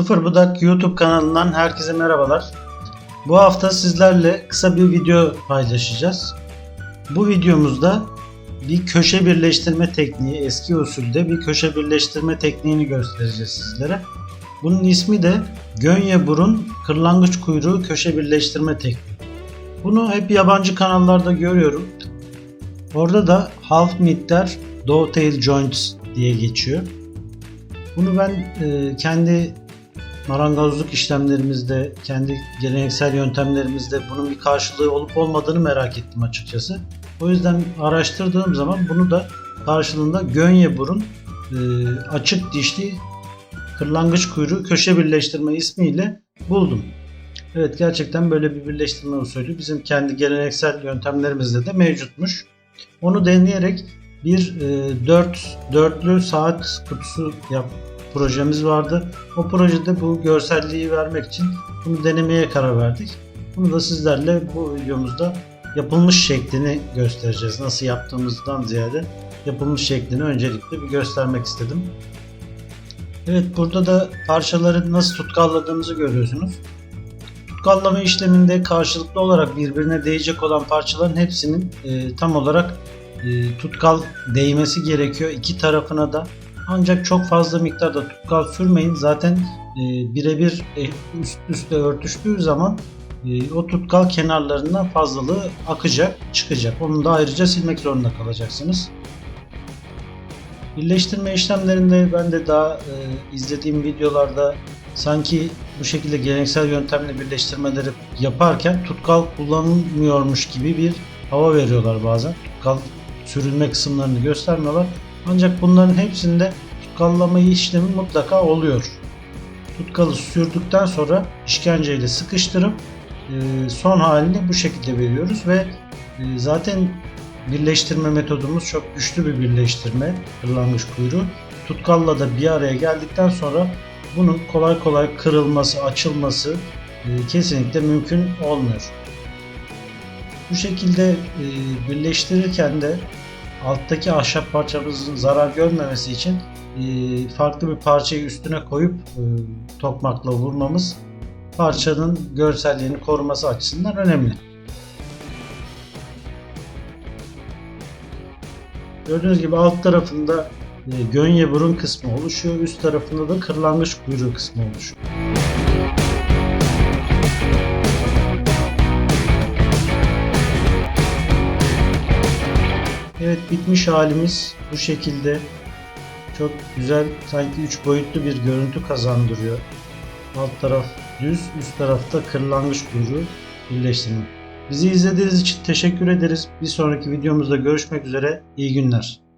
Sıfır Budak YouTube kanalından herkese merhabalar. Bu hafta sizlerle kısa bir video paylaşacağız. Bu videomuzda bir köşe birleştirme tekniği, eski usulde bir köşe birleştirme tekniğini göstereceğiz sizlere. Bunun ismi de Gönye Burun Kırlangıç Kuyruğu Köşe Birleştirme Tekniği. Bunu hep yabancı kanallarda görüyorum. Orada da half miktar dovetail joints diye geçiyor. Bunu ben e, kendi marangozluk işlemlerimizde, kendi geleneksel yöntemlerimizde bunun bir karşılığı olup olmadığını merak ettim açıkçası. O yüzden araştırdığım zaman bunu da karşılığında gönye burun e, açık dişli kırlangıç kuyruğu köşe birleştirme ismiyle buldum. Evet gerçekten böyle bir birleştirme usulü bizim kendi geleneksel yöntemlerimizde de mevcutmuş. Onu deneyerek bir e, 4 dörtlü saat kutusu yap projemiz vardı. O projede bu görselliği vermek için bunu denemeye karar verdik. Bunu da sizlerle bu videomuzda yapılmış şeklini göstereceğiz. Nasıl yaptığımızdan ziyade yapılmış şeklini öncelikle bir göstermek istedim. Evet burada da parçaları nasıl tutkalladığımızı görüyorsunuz. Tutkallama işleminde karşılıklı olarak birbirine değecek olan parçaların hepsinin e, tam olarak e, tutkal değmesi gerekiyor iki tarafına da. Ancak çok fazla miktarda tutkal sürmeyin. Zaten e, birebir e, üst üste örtüştüğü zaman e, o tutkal kenarlarından fazlalığı akacak, çıkacak. Onu da ayrıca silmek zorunda kalacaksınız. Birleştirme işlemlerinde ben de daha e, izlediğim videolarda sanki bu şekilde geleneksel yöntemle birleştirmeleri yaparken tutkal kullanılmıyormuş gibi bir hava veriyorlar bazen. Tutkal sürülme kısımlarını göstermiyorlar. Ancak bunların hepsinde tutkallama işlemi mutlaka oluyor. Tutkalı sürdükten sonra işkenceyle sıkıştırıp e, son halini bu şekilde veriyoruz ve e, zaten birleştirme metodumuz çok güçlü bir birleştirme kırlangıç kuyruğu. Tutkalla da bir araya geldikten sonra bunun kolay kolay kırılması, açılması e, kesinlikle mümkün olmuyor. Bu şekilde birleştirirken de alttaki ahşap parçamızın zarar görmemesi için farklı bir parçayı üstüne koyup tokmakla vurmamız parçanın görselliğini koruması açısından önemli. Gördüğünüz gibi alt tarafında gönye burun kısmı oluşuyor. Üst tarafında da kırlangıç kuyruğu kısmı oluşuyor. Evet bitmiş halimiz bu şekilde. Çok güzel sanki 3 boyutlu bir görüntü kazandırıyor. Alt taraf düz, üst tarafta kırlangıç kuyruğu birleştirme. Bizi izlediğiniz için teşekkür ederiz. Bir sonraki videomuzda görüşmek üzere. İyi günler.